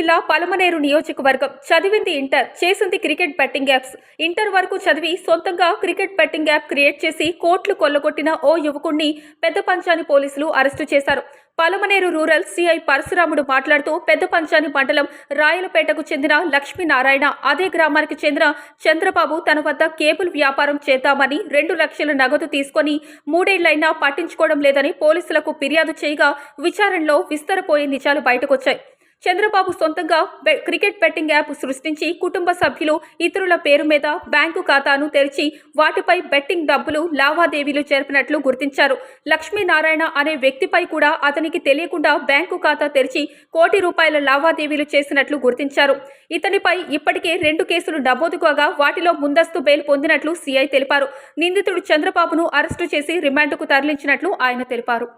జిల్లా పలమనేరు నియోజకవర్గం చదివింది ఇంటర్. చేసింది క్రికెట్ బెట్టింగ్ యాప్స్. ఇంటర్ వరకు చదివి సొంతంగా క్రికెట్ బెట్టింగ్ యాప్ క్రియేట్ చేసి కోట్లు కొల్లగొట్టిన ఓ యువకుణ్ణి పెద్ద పంచాని పోలీసులు అరెస్టు చేశారు. పలమనేరు రూరల్ సిఐ పరశురాముడు మాట్లాడుతూ పెద్ద పంచాని మండలం రాయలపేటకు చెందిన లక్ష్మీనారాయణ అదే గ్రామానికి చెందిన చంద్రబాబు తన వద్ద కేబుల్ వ్యాపారం చేద్దామని రెండు లక్షల నగదు తీసుకొని మూడేళ్ళైనా పట్టించుకోవడం లేదని పోలీసులకు ఫిర్యాదు చేయగా విచారణలో విస్తరపోయే నిజాలు బయటకొచ్చాయి. చంద్రబాబు సొంతంగా బె- క్రికెట్ బెట్టింగ్ యాప్ సృష్టించి కుటుంబ సభ్యులు ఇతరుల పేరు మీద బ్యాంకు ఖాతాను తెరిచి వాటిపై బెట్టింగ్ డబ్బులు లావాదేవీలు జరిపినట్లు గుర్తించారు. లక్ష్మీనారాయణ అనే వ్యక్తిపై కూడా అతనికి తెలియకుండా బ్యాంకు ఖాతా తెరిచి కోటి రూపాయల లావాదేవీలు చేసినట్లు గుర్తించారు. ఇతనిపై ఇప్పటికే రెండు కేసులు నమోదు కాగా వాటిలో ముందస్తు బెయిల్ పొందినట్లు సీఐ తెలిపారు. నిందితుడు చంద్రబాబును అరెస్టు చేసి రిమాండ్కు తరలించినట్లు ఆయన తెలిపారు.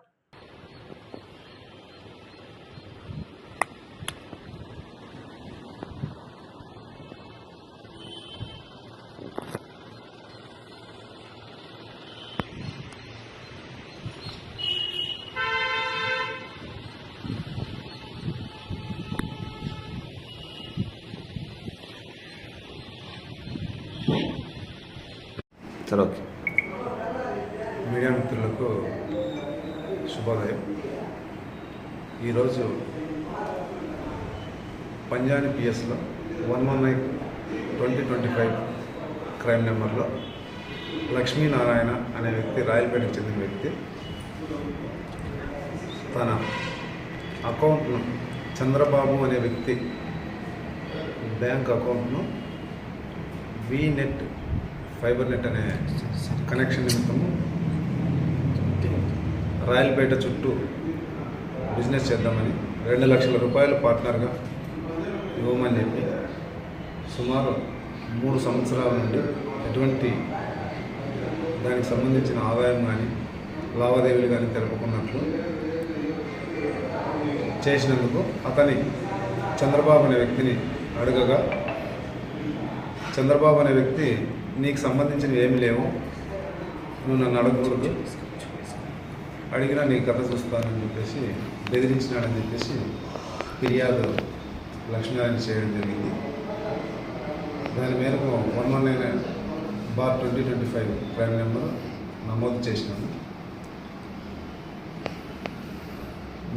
సరే ఓకే మీడియా మిత్రులకు శుభోదయం. ఈరోజు పంజాని పిఎస్లో one one nine twenty twenty five crime నెంబర్లో లక్ష్మీనారాయణ అనే వ్యక్తి రాయలపేటకు చెందిన వ్యక్తి తన అకౌంట్ను చంద్రబాబు అనే వ్యక్తి బ్యాంక్ అకౌంట్ను వీనెట్ ఫైబర్ నెట్ అనే కనెక్షన్ నిమిత్తము రాయలపేట చుట్టూ బిజినెస్ చేద్దామని రెండు లక్షల రూపాయలు పార్ట్నర్గా ఇవ్వమని చెప్పి సుమారు మూడు సంవత్సరాల నుండి ఎటువంటి దానికి సంబంధించిన ఆదాయం కానీ లావాదేవీలు కానీ తెలుపుకున్నట్లు చేసినందుకు అతని చంద్రబాబు అనే వ్యక్తిని అడగగా చంద్రబాబు అనే వ్యక్తి నీకు సంబంధించినవి ఏమి లేవు. నువ్వు నన్ను అడగకూడదు. అడిగినా నీ కథ చూస్తానని చెప్పేసి బెదిరించినాడని చెప్పేసి ఫిర్యాదు లక్ష్మీనారాయణ చేయడం జరిగింది. దాని మేరకు one one nine bar twenty twenty five crime number నమోదు చేసినాము.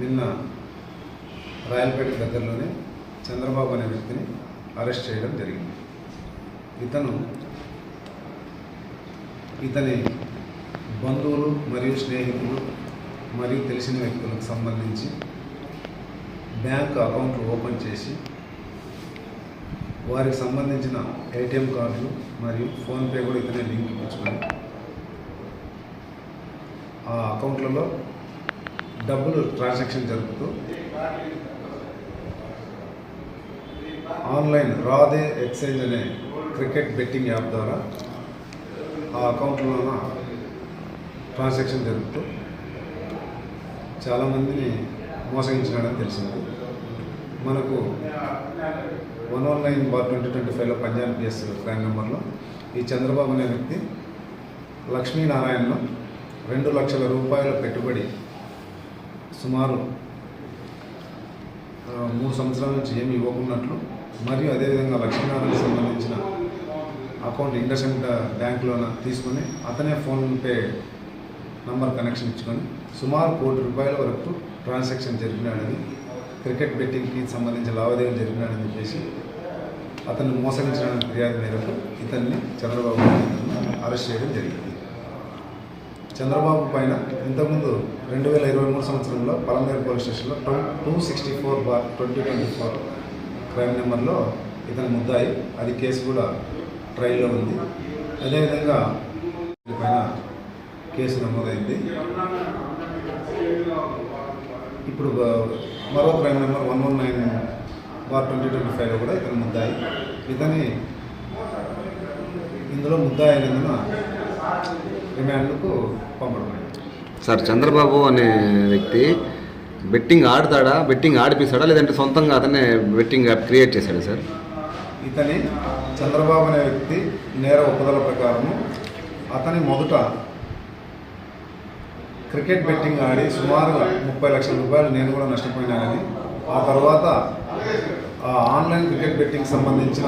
నిన్న రాయలపేట దగ్గరలోనే చంద్రబాబు అనే వ్యక్తిని అరెస్ట్ చేయడం జరిగింది. ఇతను ఇతని బంధువులు మరియు స్నేహితులు మరియు తెలిసిన వ్యక్తులకు సంబంధించి బ్యాంక్ అకౌంట్లు ఓపెన్ చేసి వారికి సంబంధించిన ఏటీఎం కార్డులు మరియు ఫోన్పే కూడా ఇతనే లింక్ ఇప్పించుకొని ఆ అకౌంట్లలో డబ్బులు ట్రాన్సాక్షన్ జరుపుతూ ఆన్లైన్ రాదే ఎక్స్చేంజ్ అనే క్రికెట్ బెట్టింగ్ యాప్ ద్వారా ఆ అకౌంట్లోన ట్రాన్సాక్షన్ జరుపుతూ చాలామందిని మోసగించినాడని తెలిసింది. మనకు one one nine bar twenty twenty ఫైవ్లో పంజాబ్ బిఎస్ క్రైమ్ నెంబర్లో ఈ చంద్రబాబు అనే వ్యక్తి లక్ష్మీనారాయణలో రెండు లక్షల రూపాయల పెట్టుబడి సుమారు మూడు సంవత్సరాల నుంచి ఏమి ఇవ్వకున్నట్లు మరియు అదేవిధంగా లక్ష్మీనారాయణకు సంబంధించిన అకౌంట్ ఇండస్ఇండ్ బ్యాంకులోన తీసుకొని అతనే ఫోన్పే నంబర్ కనెక్షన్ ఇచ్చుకొని సుమారు కోటి రూపాయల వరకు ట్రాన్సాక్షన్ జరిపినాడని క్రికెట్ బెట్టింగ్కి సంబంధించిన లావాదేవీలు జరిపినాడని చెప్పేసి అతన్ని మోసగించడానికి ఫిర్యాదు మేరకు ఇతన్ని చంద్రబాబు అరెస్ట్ చేయడం జరిగింది. చంద్రబాబు పైన ఇంతకుముందు రెండు వేల ఇరవై మూడు సంవత్సరంలో పలమేరు పోలీస్ స్టేషన్లో two two sixty four bar twenty twenty four crime నెంబర్లో ఇతను ముద్దాయి. అది కేసు కూడా ట్రయల్లో ఉంది. అదేవిధంగా పైన కేసు నమోదైంది. ఇప్పుడు మరో crime number one one nine bar twenty twenty ఫైవ్లో కూడా ఇతను ముద్దాయి. ఇతని ఇందులో ముద్దాయి అయినందున రిమాండ్కు పంపడం సార్ చంద్రబాబు అనే వ్యక్తి బెట్టింగ్ ఆడతాడా? బెట్టింగ్ ఆడిపిస్తాడా? లేదంటే సొంతంగా అతనే బెట్టింగ్ యాప్ క్రియేట్ చేశాడు సార్? ఇతని చంద్రబాబు అనే వ్యక్తి నేర ఒప్పుదల ప్రకారము అతని మొదట క్రికెట్ బెట్టింగ్ ఆడి సుమారుగా ముప్పై లక్షల రూపాయలు నేను కూడా నష్టపోయినానని ఆ తర్వాత ఆ ఆన్లైన్ క్రికెట్ బెట్టింగ్ సంబంధించిన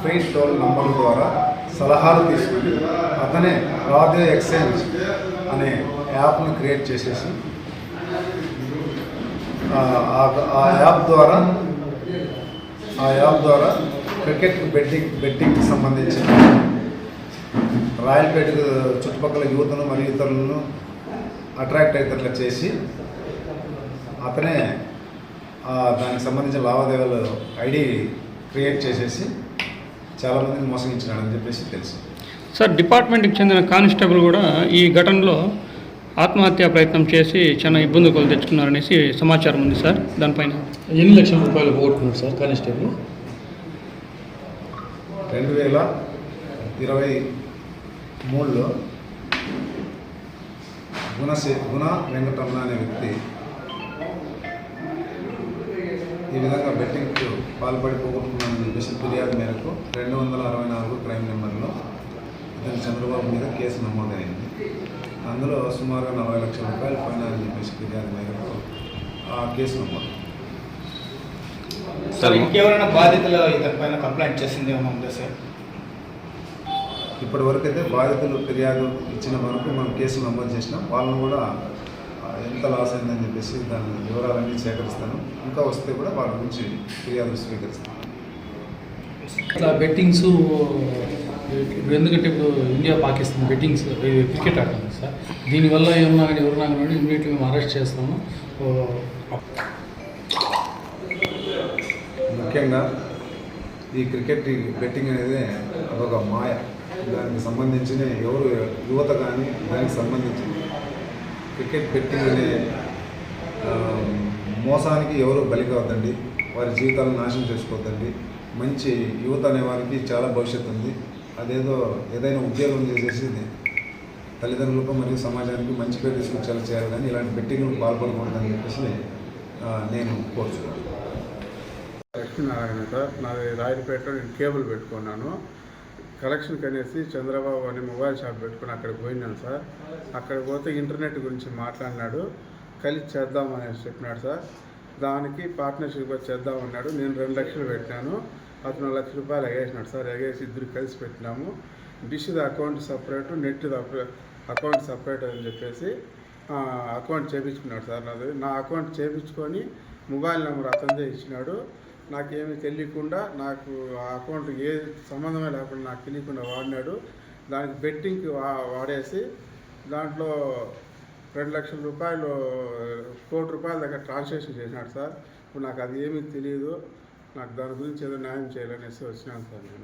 ఫ్రీ టోల్ నంబర్ ద్వారా సలహాలు తీసుకుని అతనే రాధే ఎక్స్చేంజ్ అనే యాప్ను క్రియేట్ చేసేసి ఆ- ఆ- యాప్ ద్వారా ఆ యాప్ ద్వారా క్రికెట్ బెట్టింగ్ బెట్టింగ్కి సంబంధించిన రాయల్పేట చుట్టుపక్కల యువతను మరియు ఇతరులను అట్రాక్ట్ అయ్యేటట్లు చేసి అతనే దానికి సంబంధించిన లావాదేవీలు ఐడి క్రియేట్ చేసేసి చాలామందిని మోసగించినాడని చెప్పేసి తెలుసు. సార్ డిపార్ట్మెంట్కి చెందిన కానిస్టేబుల్ కూడా ఈ ఘటనలో ఆత్మహత్యా ప్రయత్నం చేసి చాలా ఇబ్బంది కొని తెచ్చుకున్నారనేసి సమాచారం ఉంది సార్. దానిపైన. ఎన్ని లక్షల రూపాయలు పోగొట్టుకున్నారు సార్ కానిస్టేబుల్? రెండు వేల ఇరవై మూడులో గుణసే గుణ వెంకటరమణ అనే వ్యక్తి ఈ విధంగా బెట్టింగ్కు పాల్పడి పోగొట్టుకున్నానని చెప్పేసి ఫిర్యాదు మేరకు రెండు వందల అరవై నాలుగు క్రైమ్ నెంబర్లో ఇతను చంద్రబాబు మీద కేసు నమోదైంది. అందులో సుమారుగా నలభై లక్షల రూపాయలు ఫైన్ అని చెప్పేసి ఫిర్యాదు మేరకు ఆ కేసు నమోదు. సార్ ఇంకెవరైనా బాధితులు ఇతని పైన కంప్లైంట్ చేసింది ఏమైనా ఉందా సార్? ఇప్పటి వరకు అయితే బాధితులు ఫిర్యాదు ఇచ్చిన వరకు మనం కేసులు నమోదు చేసినాం. వాళ్ళని కూడా ఎంత లాస్ అయిందని చెప్పేసి దాని వివరాలన్నీ సేకరిస్తాను. ఇంకా వస్తే కూడా వాళ్ళ నుంచి ఫిర్యాదులు స్వీకరిస్తాను. ఇట్లా బెట్టింగ్స్ ఇప్పుడు ఎందుకంటే ఇప్పుడు ఇండియా పాకిస్తాన్ బెట్టింగ్స్ క్రికెట్ ఆడుతుంది సార్. దీనివల్ల ఏమన్నా కానీ ఎవరన్నా కానీ ఇమీడియట్గా మేము అరెస్ట్ చేస్తాము. ముఖ్యంగా ఈ క్రికెట్ బెట్టింగ్ అనేది అదొక మాయ. దానికి సంబంధించిన ఎవరు యువత కానీ దానికి సంబంధించి క్రికెట్ బెట్టింగ్ అనే మోసానికి ఎవరు బలి కావద్దండి వారి జీవితాలను నాశనం చేసుకోవద్దండి. మంచి యువత అనే వారికి చాలా భవిష్యత్తు ఉంది. అదేదో ఏదైనా ఉద్యోగం చేసేసి తల్లిదండ్రులకు మరియు సమాజానికి మంచి పేరు తీసుకొచ్చేలా చేయాలి కానీ ఇలాంటి బెట్టింగ్లకు పాల్పడకూడదని చెప్పేసి నేను కోరుచున్నాను. లక్ష్మీనారాయణ సార్ నాది రాయలపేటలో నేను కేబుల్ పెట్టుకున్నాను. కలెక్షన్కి అనేసి చంద్రబాబు అని మొబైల్ షాప్ పెట్టుకుని అక్కడికి పోయినాను సార్. అక్కడికి పోతే ఇంటర్నెట్ గురించి మాట్లాడినాడు. కలిసి చేద్దాం అనేసి చెప్పినాడు సార్. దానికి పార్ట్నర్షిప్ చేద్దామన్నాడు. నేను రెండు లక్షలు పెట్టినాను. అతను లక్ష రూపాయలు ఎగేసినాడు సార్. ఎగేసి ఇద్దరు కలిసి పెట్టినాము. డిష్ది account separate net account separate అని చెప్పేసి అకౌంట్ చేపించుకున్నాడు సార్ నాది. నా అకౌంట్ చేపించుకొని మొబైల్ నెంబర్ అతనిదే ఇచ్చినాడు. నాకేమీ తెలియకుండా నాకు ఆ అకౌంట్ ఏ సంబంధమే లేకుండా నాకు తెలియకుండా వాడినాడు. దానికి బెట్టింగ్కి వా వాడేసి దాంట్లో రెండు లక్షల రూపాయలు కోటి రూపాయల దగ్గర ట్రాన్సాక్షన్ చేసినాడు సార్. ఇప్పుడు నాకు అది ఏమీ తెలియదు నాకు దాని గురించి ఏదో న్యాయం చేయాలనేసి వచ్చినాను సార్ నేను.